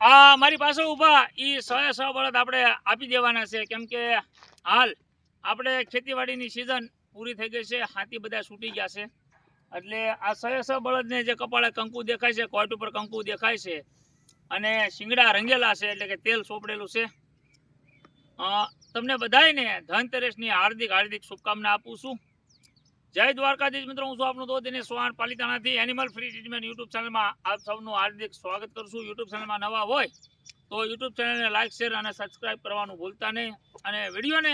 આ મારી પાસે ઊભા. એ સોએ સો બળદ આપણે આપી દેવાના છે. કેમ કે હાલ આપણે ખેતીવાડીની સિઝન પૂરી થઈ ગઈ છે. હાથી બધા છૂટી ગયા છે. એટલે આ સોએ સો બળદને જે કપાળે કંકુ દેખાય છે, કોટ ઉપર કંકુ દેખાય છે અને શિંગડા રંગેલા છે, એટલે કે તેલ સોપડેલું છે. તમને બધાને ધનતેરસની હાર્દિક હાર્દિક શુભકામના આપું છું. જય દ્વારકાધીશ મિત્રો, હું છું આપનું દોસ્ત દિનેશ સોહાણ પાલિતાણાથી એનિમલ ફ્રી ટ્રીટમેન્ટ યુટ્યુબ ચેનલમાં આપ સૌનું હાર્દિક સ્વાગત કરું યુટ્યુબ ચેનલમાં નવા હોય તો યુટ્યુબ ચેનલને લાઇક શેર અને સબસ્ક્રાઇબ કરવાનું ભૂલતા નહીં અને વિડીયોને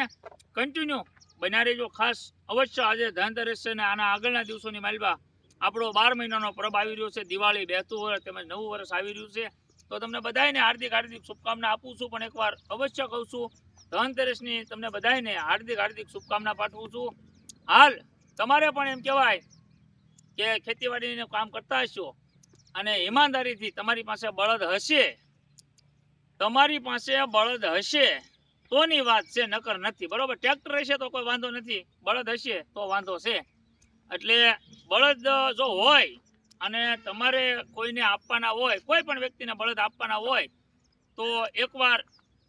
કન્ટિન્યુ બન્યા રહેજો. ખાસ અવશ્ય આજે ધનતેરસ છે ને આના આગળના દિવસોની માલવા આપણો બાર મહિનાનો પરબ આવી રહ્યો છે. દિવાળી બેહતું વર્ષ તેમજ નવું વર્ષ આવી રહ્યું છે. તો તમને બધાને હાર્દિક હાર્દિક શુભકામના આપું છું. પણ એકવાર અવશ્ય કહું છું ધનતેરસની તમને બધાને હાર્દિક હાર્દિક શુભકામના પાઠવું છું. હાલ તમારે પણ એમ કહેવાય કે ખેતીવાડીનું કામ કરતા હશો અને ઈમાનદારીથી તમારી પાસે બળદ હશે, તમારી પાસે બળદ હશે, તોની વાત છે નકર નથી. બરોબર? ટ્રેક્ટર હશે તો કોઈ વાંધો નથી. બળદ હશે તો વાંધો છે. એટલે બળદ જો હોય અને તમારે કોઈને આપવાના હોય, કોઈ પણ વ્યક્તિને બળદ આપવાના હોય, તો એકવાર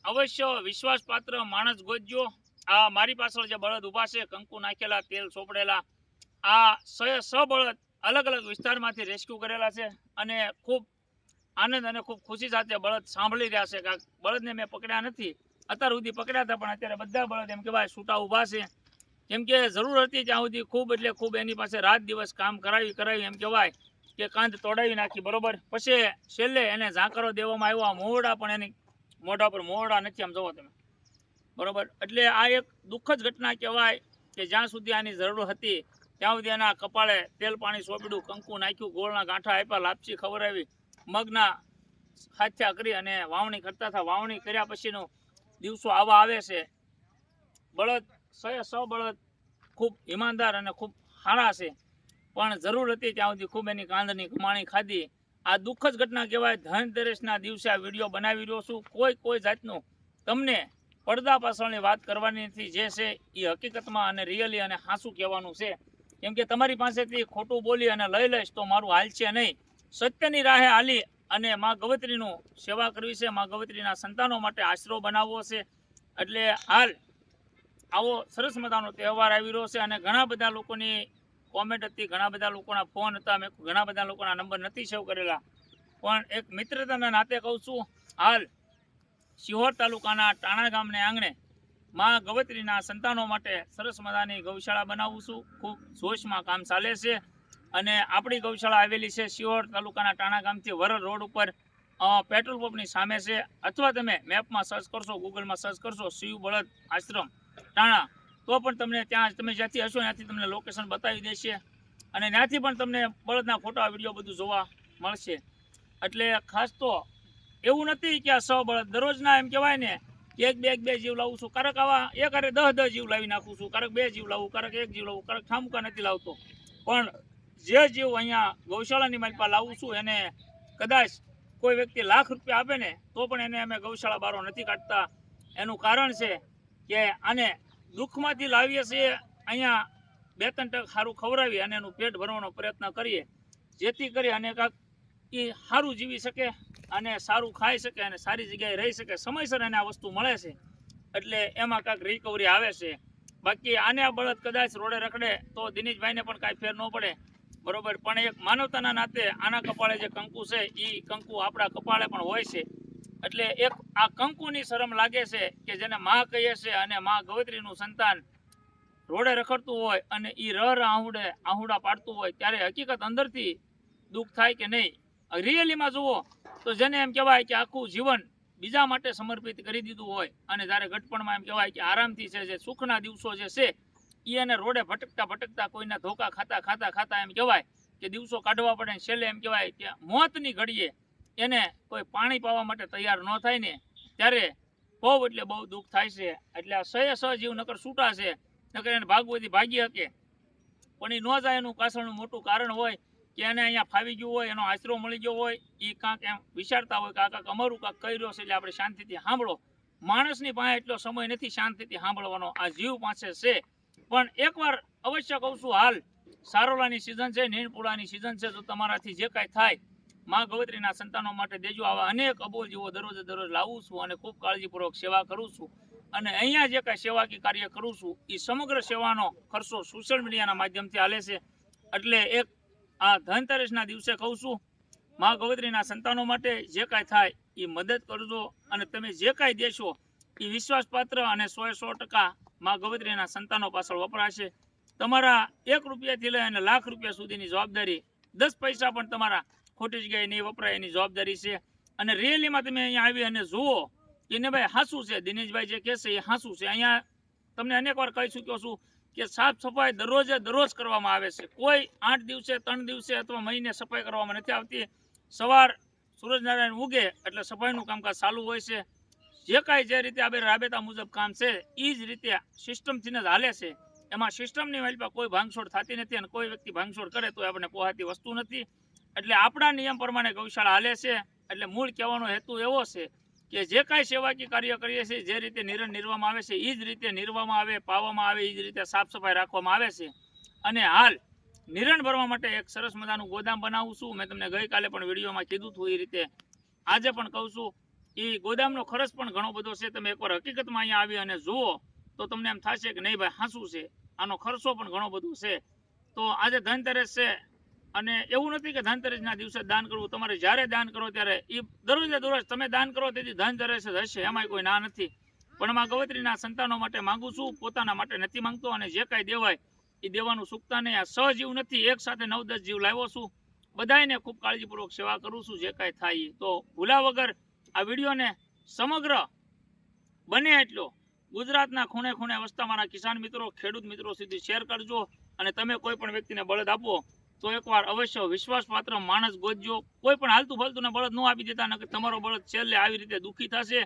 અવશ્ય વિશ્વાસપાત્ર માણસ ગોતજો. આ મારી પાછળ જે બળદ ઊભા છે, કંકુ નાખેલા, તેલ ચોપડેલા આ સો સ બળદ અલગ અલગ વિસ્તારમાંથી રેસ્ક્યુ કરેલા છે અને ખૂબ આનંદ અને ખૂબ ખુશી સાથે બળદ સાંભળી રહ્યા છે. કે બળદને મેં પકડ્યા નથી, અત્યાર સુધી પકડ્યા હતા, પણ અત્યારે બધા બળદ એમ કહેવાય છૂટા ઊભા છે. કેમ કે જરૂર હતી ત્યાં સુધી ખૂબ એટલે ખૂબ એની પાસે રાત દિવસ કામ કરાવી કરાવી એમ કહેવાય કે કાંધ તોડાવી નાખી, બરોબર? પછી છેલ્લે એને ઝાંકરો દેવામાં આવ્યો. આ મોરડા પણ એની મોઢા પર મોરડા નથી આમ જોવો તમે. બરોબર? એટલે આ એક દુઃખદ ઘટના કહેવાય કે જ્યાં સુધી આની જરૂર હતી, ત્યાં સુધી એના કપાળે તેલ પાણી સોંપડ્યું કંકુ નાખ્યું, ગોળના ગાંઠા આપ્યા, લાપસી ખવડાવી મગના હાથ્યા કરી અને વાવણી કરતા હતા. વાવણી કર્યા પછીનો દિવસો આવા આવે છે. બળદ સય સો ખૂબ ઈમાનદાર અને ખૂબ સારા છે. પણ જરૂર હતી ત્યાં સુધી ખૂબ એની કાંદની કમાણી ખાધી. આ દુઃખ જ ઘટના કહેવાય. ધનતેરસના દિવસે આ વીડિયો બનાવી રહ્યો છું. કોઈ કોઈ જાતનું તમને પડદા પાછળની વાત કરવાની નથી જે છે એ હકીકતમાં અને રિયલી અને હાંસું કહેવાનું છે. કેમ કે તમારી પાસેથી ખોટું બોલી અને લઈ લઈશ તો મારું હાલશે નહીં. સત્યની રાહે હાલી અને મા ગવત્રીનું સેવા કરવી છે, મા ગવત્રીના સંતાનો માટે આશરો બનાવવો છે. એટલે હાલ આવો સરસ મજાનો તહેવાર આવી રહ્યો છે અને ઘણા બધા લોકોની કોમેન્ટ હતી, ઘણા બધા લોકોના ફોન હતા, મેં ઘણા બધા લોકોના નંબર નથી સેવ કરેલા. પણ એક મિત્રતાના નાતે કહું છું, હાલ શિહોર તાલુકાના ટાણા ગામને આંગણે મા ગવત્રીના સંતાનો માટે સરસ મજાની ગૌશાળા બનાવું છું. ખૂબ જોશમાં કામ ચાલે છે અને આપણી ગૌશાળા આવેલી છે શિહોર તાલુકાના ટાણા ગામથી વરલ રોડ ઉપર. પેટ્રોલ પંપની સામે છે. અથવા તમે મેપમાં સર્ચ કરશો, ગૂગલમાં સર્ચ કરશો, શિવ બળદ આશ્રમ ટાણા, તો પણ તમને ત્યાં તમે જ્યાંથી હશો ત્યાંથી તમને લોકેશન બતાવી દેશે અને ત્યાંથી પણ તમને બળદના ફોટા વીડિયો બધું જોવા મળશે. એટલે ખાસ તો એવું નથી કે આ સો બળદ દરરોજના એમ કહેવાય ને કે એક બે એક બે જીવ લાવું છું. કારક આવા એક અરે દહ દસ જીવ લાવી નાખું છું. કારક બે જીવ લાવું, કારક એક જીવ લાવું, કારક ઠામકા નથી લાવતો. પણ જે જીવ અહીંયા ગૌશાળાની મારી પાસે લાવું છું, એને કદાચ કોઈ વ્યક્તિ લાખ રૂપિયા આપે ને, તો પણ એને અમે ગૌશાળા બારો નથી કાઢતા. એનું કારણ છે કે આને દુઃખમાંથી લાવીએ છીએ, અહીંયા બે ત્રણ ટક સારું ખવડાવી અને એનું પેટ ભરવાનો પ્રયત્ન કરીએ. જેથી કરી અને કાંક એ સારું જીવી શકે અને સારું ખાઈ શકે અને સારી જગ્યાએ રહી શકે. સમયસર એને આ વસ્તુ મળે છે. એટલે એમાં કાંઈક રિકવરી આવે છે. બાકી આને આ બળદ કદાચ રોડે રખડે તો દિનેશભાઈને પણ કાંઈ ફેર ન પડે. બરોબર? પણ એક માનવતાના નાતે આના કપાળે જે કંકુ છે એ કંકુ આપણા કપાળે પણ હોય છે. એટલે એક આ કંકુની શરમ લાગે છે કે જેને મા કહીએ છે અને માં ગવત્રીનું સંતાન રોડે રખડતું હોય અને એ રહ આહુડે, આહુડા પાડતું હોય, ત્યારે હકીકત અંદરથી દુઃખ થાય કે નહીં? રિયલીમાં જુઓ, તો જેને એમ કહેવાય કે આખું જીવન બીજા માટે સમર્પિત કરી દીધું હોય અને જ્યારે ઘટપણમાં એમ કહેવાય કે આરામથી છે, જે સુખના દિવસો જે છે એ એને રોડે ભટકતા ભટકતા કોઈના ધોકા ખાતા ખાતા ખાતા એમ કહેવાય કે દિવસો કાઢવા પડે છેલ્લે એમ કહેવાય કે મોતની ઘડીએ એને કોઈ પાણી પાવા માટે તૈયાર ન થાય ને, ત્યારે બહુ એટલે બહુ દુઃખ થાય છે. એટલે આ સહે સહજીવ નકર છૂટા છે, નકર એને ભાગવતી ભાગી શકે પણ એ ન જાય એનું કાસણનું મોટું કારણ હોય કે એને અહીંયા ફાવી ગયું હોય, એનો આશરો મળી ગયો હોય એ કાંક એમ વિચારતા હોય કે આ કાંક અમારું કાંક કહી રહ્યો છે એટલે આપણે શાંતિથી સાંભળો. માણસની પાસે એટલો સમય નથી શાંતિથી સાંભળવાનો, આ જીવ પાસે છે. પણ એકવાર અવશ્ય કહું છું, હાલ સારોલાની સિઝન છે નીણપુડાની સિઝન છે, તો તમારાથી જે કાંઈ થાય, માં ગવત્રીના સંતાનો માટે દેજો. આવા અનેક અબોલ જીવો દરરોજ દરરોજ લાવું છું અને ખૂબ કાળજીપૂર્વક સેવા કરું છું. અને અહીંયા જે કાંઈ સેવાકી કાર્ય કરું છું એ સમગ્ર સેવાનો ખર્ચો સોશિયલ મીડિયાના માધ્યમથી હાલે છે. એટલે એક આ ધનતેરસના દિવસે કહું છું, માં ગવત્રીના સંતાનો માટે જે કાંઈ થાય એ મદદ કરજો અને તમે જે કાંઈ દેશો એ વિશ્વાસપાત્ર અને સો સો ટકા મા ગવત્રીના સંતાનો પાછળ વપરાશે. તમારા એક રૂપિયાથી લઈ અને લાખ રૂપિયા સુધીની જવાબદારી, દસ પૈસા પણ તમારા ખોટી જગ્યાએ નહીં વપરાય એની જવાબદારી છે. અને રેલીમાં તમે અહીંયા આવી અને જુઓ કે ને ભાઈ હાસું છે. દિનેશભાઈ જે કહેશે એ હાસું છે. અહીંયા તમને અનેક વાર કહી ચૂક્યો છું કે સાફ સફાઈ દરરોજે દરરોજ કરવામાં આવે છે. કોઈ આઠ દિવસે, ત્રણ દિવસે અથવા મહિને સફાઈ કરવામાં નથી આવતી. સવાર સૂરજનારાયણ ઉગે એટલે સફાઈનું કામકાજ ચાલુ હોય છે. જે કાંઈ જે રીતે આપણે રાબેતા મુજબ કામ છે એ જ રીતે સિસ્ટમથી જ હાલે છે. એમાં સિસ્ટમની વાલપા કોઈ ભાંગછોડ થતી નથી અને કોઈ વ્યક્તિ ભાંગછોડ કરે તો આપણને પોહાતી વસ્તુ નથી. એટલે આપણા નિયમ પ્રમાણે ગૌશાળા હાલે છે. એટલે મૂળ કહેવાનો હેતુ એવો છે કે જે કાંઈ સેવાકીય કાર્ય કરીએ છીએ, જે રીતે નિરણ નિરવામાં આવે છે એ જ રીતે નિરવામાં આવે, પાવામાં આવે એ જ રીતે સાફ સફાઈ રાખવામાં આવે છે. અને હાલ નિરણ ભરવા માટે એક સરસ મજાનું ગોદામ બનાવું છું. મેં તમને ગઈકાલે પણ વિડીયોમાં કીધું હતું એ રીતે. આજે પણ કહું છું એ ગોદામનો ખર્ચ પણ ઘણો બધો છે. તમે એકવાર હકીકતમાં અહીંયા આવી અને જુઓ, તો તમને એમ થશે કે નહીં ભાઈ, હાંસું છે. આનો ખર્ચો પણ ઘણો બધો છે. તો આજે ધનતેરસ છે. અને એવું નથી કે ધનતેરસના દિવસે દાન કરવું. તમારે જ્યારે દાન કરો ત્યારે એ દરરોજે દરરોજ તમે દાન કરો તેથી ધનતેરસ જ હશે. એમાં કોઈ ના નથી. પણ એમાં ગવત્રીના સંતાનો માટે માગું છું, પોતાના માટે નથી માંગતો અને જે કાંઈ દેવાય એ દેવાનું ચૂકતા નહીં. આ સહજીવ નથી. એક સાથે નવ દસ જીવ લાવ્યો છું. બધાને ખૂબ કાળજીપૂર્વક સેવા કરું છું, જે કાંઈ થાય તો ભૂલા વગર આ વિડીયોને સમગ્ર બને એટલો. ગુજરાતના ખૂણે ખૂણે વસતા મારા કિસાન મિત્રો, ખેડૂત મિત્રો સુધી શેર કરજો અને તમે કોઈ પણ વ્યક્તિને બળદ આપો તો એકવાર અવશ્ય વિશ્વાસપાત્ર માણસ ગોતજો. કોઈ પણ હાલતું ફાલતું બળદ ન આપી દેતા નકર તમારો બળદ છેલ્લે આવી રીતે દુઃખી થશે,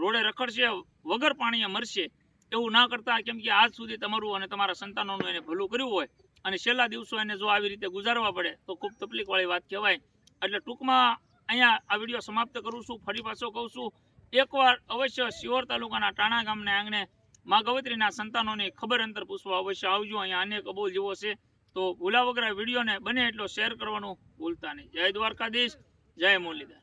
રોડે રખડશે, વગર પાણીએ મરશે એવું ના કરતા, કેમ કે આજ સુધી તમારું અને તમારા સંતાનોનું એને ભલું કર્યું હોય અને છેલ્લા દિવસો એને જો આવી રીતે ગુજારવા પડે, તો ખૂબ તકલીફવાળી વાત કહેવાય. એટલે ટૂંકમાં અહીંયા આ વીડિયો સમાપ્ત કરું છું. ફરી પાછો કહું છું, એકવાર અવશ્ય શિહોર તાલુકાના ટાણા ગામને આંગણે મા ગવત્રીના સંતાનોની ખબર અંતર પૂછવા અવશ્ય આવજો. અહીંયા અનેક અબોલ જેવો છે. તો ભૂલા વગર વિડીયોને બને એટલો શેર કરવાનું ભૂલતા નહીં. જય દ્વારકાધીશ જય મુરલીધર.